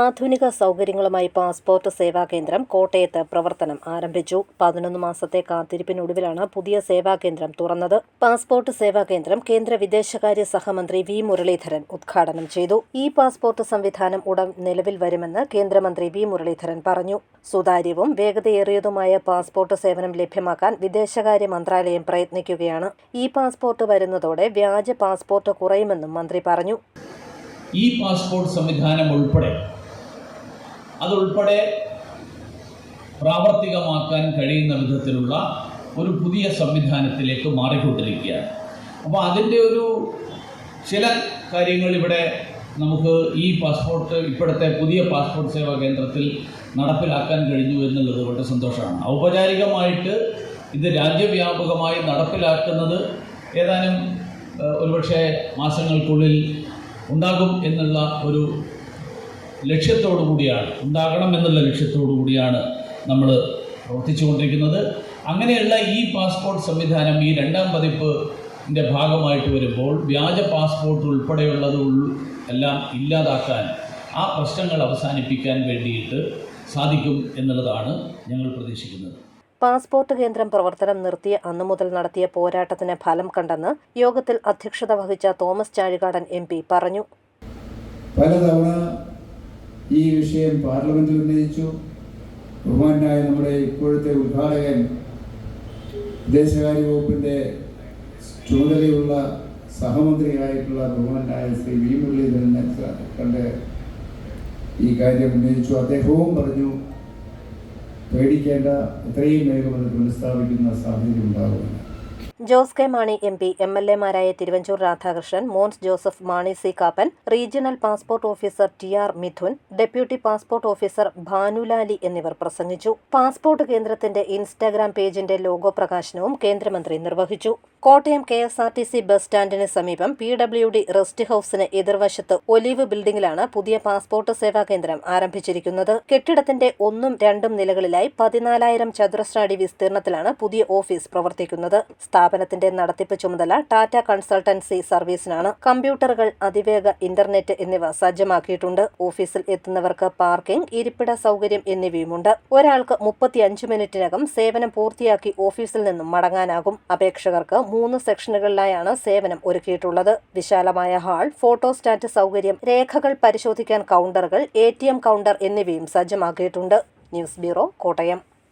ആധുനിക സൗകര്യങ്ങളുമായി പാസ്പോർട്ട് സേവാ കേന്ദ്രം കോട്ടയത്ത് പ്രവർത്തനം ആരംഭിച്ചു. പതിനൊന്ന് മാസത്തെ കാത്തിരിപ്പിനൊടുവിലാണ് പുതിയ സേവാ കേന്ദ്രം തുറന്നത്. പാസ്പോർട്ട് സേവാ കേന്ദ്രം കേന്ദ്ര വിദേശകാര്യ സഹമന്ത്രി വി. മുരളീധരൻ ഉദ്ഘാടനം ചെയ്തു. ഈ പാസ്പോർട്ട് സംവിധാനം ഉടൻ നിലവിൽ വരുമെന്ന് കേന്ദ്രമന്ത്രി വി. മുരളീധരൻ പറഞ്ഞു. സുതാര്യവും വേഗതയേറിയതുമായ പാസ്പോർട്ട് സേവനം ലഭ്യമാക്കാൻ വിദേശകാര്യ മന്ത്രാലയം പ്രയത്നിക്കുകയാണ്. ഈ പാസ്പോർട്ട് വരുന്നതോടെ വ്യാജ പാസ്പോർട്ട് കുറയുമെന്നും മന്ത്രി പറഞ്ഞു. ഈ പാസ്പോർട്ട് സംവിധാനം ഉൾപ്പെടെ അതുൾപ്പെടെ പ്രാവർത്തികമാക്കാൻ കഴിയുന്ന വിധത്തിലുള്ള ഒരു പുതിയ സംവിധാനത്തിലേക്ക് മാറിക്കൊണ്ടിരിക്കുകയാണ്. അപ്പോൾ അതിന്റെ ഒരു ചില കാര്യങ്ങൾ ഇവിടെ നമുക്ക് ഈ പാസ്പോർട്ട് ഇപ്പോഴത്തെ പുതിയ പാസ്പോർട്ട് സേവാ കേന്ദ്രത്തിൽ നടപ്പിലാക്കാൻ കഴിഞ്ഞു എന്നുള്ളത് വളരെ സന്തോഷമാണ്. ഔപചാരികമായിട്ട് ഇത് രാജ്യവ്യാപകമായി നടപ്പിലാക്കുന്നത് ഏതാനും ഒരുപക്ഷെ മാസങ്ങൾക്കുള്ളിൽ ഉണ്ടാകും എന്നുള്ള ഒരു ലക്ഷ്യത്തോടു കൂടിയാണ് ഉണ്ടാകണം എന്നുള്ള ലക്ഷ്യത്തോടു കൂടിയാണ് നമ്മൾ പ്രവർത്തിച്ചുകൊണ്ടിരിക്കുന്നത്. അങ്ങനെയുള്ള ഈ പാസ്പോർട്ട് സംവിധാനം ഈ രണ്ടാം പതിപ്പിന്റെ ഭാഗമായിട്ട് വരുമ്പോൾ വ്യാജ പാസ്പോർട്ട് ഉൾപ്പെടെയുള്ളത് എല്ലാം ഇല്ലാതാക്കാൻ ആ പ്രശ്നങ്ങൾ അവസാനിപ്പിക്കാൻ വേണ്ടിയിട്ട് സാധിക്കും എന്നുള്ളതാണ് ഞങ്ങൾ പ്രതീക്ഷിക്കുന്നത്. പാസ്പോർട്ട് കേന്ദ്രം പ്രവർത്തനം നിർത്തിയ അന്നു മുതൽ നടത്തിയ പോരാട്ടത്തിന് ഫലം കണ്ടെന്ന് യോഗത്തിൽ അധ്യക്ഷത വഹിച്ച തോമസ് ചാഴികാടൻ എം പി പറഞ്ഞു. പലതവണ ഈ വിഷയം പാർലമെന്റിൽ ഉന്നയിച്ചു. ബഹുമാനായ നമ്മുടെ ഇപ്പോഴത്തെ ഉദ്ഘാടകൻ വിദേശകാര്യ വകുപ്പിന്റെ ചുമതലയുള്ള സഹമന്ത്രിയായിട്ടുള്ള ബഹുമാനായ ശ്രീ വി മുരളീധരനെ സ- കണ്ട് ഈ കാര്യം ഉന്നയിച്ചു. അദ്ദേഹവും പറഞ്ഞു പേടിക്കേണ്ട എത്രയും വേഗം അത് പുനഃസ്ഥാപിക്കുന്ന സാഹചര്യം ഉണ്ടാകുമെന്ന് Jose K Mani M P M L എമാരായ Thiruvanchoor Radhakrishnan Mons Joseph Mani C Kappan regional passport officer T R Mithun deputy passport officer ഭാനുലാലി എന്നിവർ പ്രസംഗിച്ചു. പാസ്പോർട്ട് കേന്ദ്രത്തിന്റെ ഇൻസ്റ്റാഗ്രാം പേജിന്റെ ലോഗോ പ്രകാശനവും കേന്ദ്രമന്ത്രി നിർവഹിച്ചു. Kottayam K S R T C bus സ്റ്റാൻഡിന് സമീപം P W D rest ഹൌസിന് എതിർവശത്ത് ഒലീവ് ബിൽഡിംഗിലാണ് പുതിയ പാസ്പോർട്ട് സേവാ കേന്ദ്രം ആരംഭിച്ചിരിക്കുന്നത്. കെട്ടിടത്തിന്റെ ഒന്നും രണ്ടും നിലകളിലായി പതിനാലായിരം ചതുരശ്ര അടി വിസ്തീർണത്തിലാണ് പുതിയ ഓഫീസ് പ്രവർത്തിക്കുന്നത്. സ്ഥാപനത്തിന്റെ നടത്തിപ്പ് ചുമതല ടാറ്റ കൺസൾട്ടൻസി സർവീസിനാണ്. കമ്പ്യൂട്ടറുകൾ അതിവേഗ ഇന്റർനെറ്റ് എന്നിവ സജ്ജമാക്കിയിട്ടുണ്ട്. ഓഫീസിൽ എത്തുന്നവർക്ക് പാർക്കിംഗ് ഇരിപ്പിട സൗകര്യം എന്നിവയുമുണ്ട്. ഒരാൾക്ക് മുപ്പത്തിയഞ്ച് മിനിറ്റിനകം സേവനം പൂർത്തിയാക്കി ഓഫീസിൽ നിന്നും മടങ്ങാനാകും. അപേക്ഷകർക്ക് മൂന്ന് സെക്ഷനുകളിലായാണ് സേവനം ഒരുക്കിയിട്ടുള്ളത്. വിശാലമായ ഹാൾ ഫോട്ടോസ്റ്റാറ്റ് സൗകര്യം രേഖകൾ പരിശോധിക്കാൻ കൗണ്ടറുകൾ എ കൗണ്ടർ എന്നിവയും സജ്ജമാക്കിയിട്ടുണ്ട്. News bureau Kottayam.